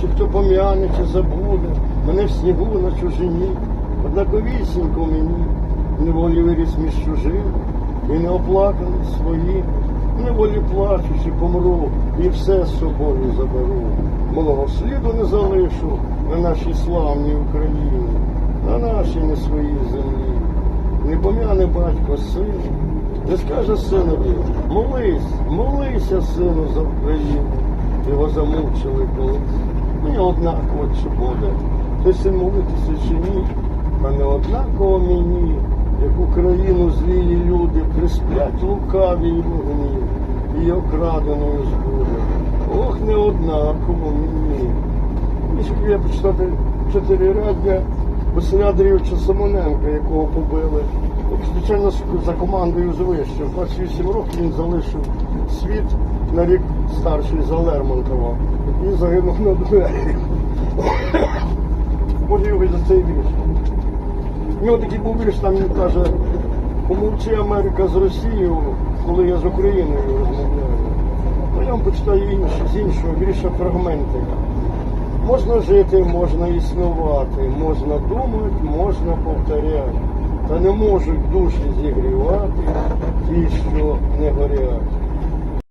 чи хто пом'яне, чи забуде, мене в снігу на чужині, однаковісінько мені, неволі виріс між чужим, і не оплаканий свої, неволі плачучи, помру, і все з собою заберу. Малого сліду не залишу на нашій славній Україні, на нашій не своїй землі. Не пом'яне батько сина, не скаже синові, молись, молися, сину, за Україну. Його замучили колись. Мені однаково, чи буде, той син молитися чи ні, а не однаково мені, як Україну злії люди присплять лукаві й вогні, і окраденою збуде. Ох, не однаково мені. Мені щоб я почитати чотири радня Василя Андрійовича Симоненка, якого побили. Звичайно, за командою звище. В 28 років він залишив світ на рік старший за Лермонтова і загинув на двері. Може його за цей вірш. У нього такий був вірш, там він каже, помовчи Америка з Росією, коли я з Україною розмовляю. Ну, я вам почитаю інші, з іншого вірша фрагменти. Можна жити, можна існувати, можна думати, можна повторяти. Та не можуть душі зігрівати ті, що не горять.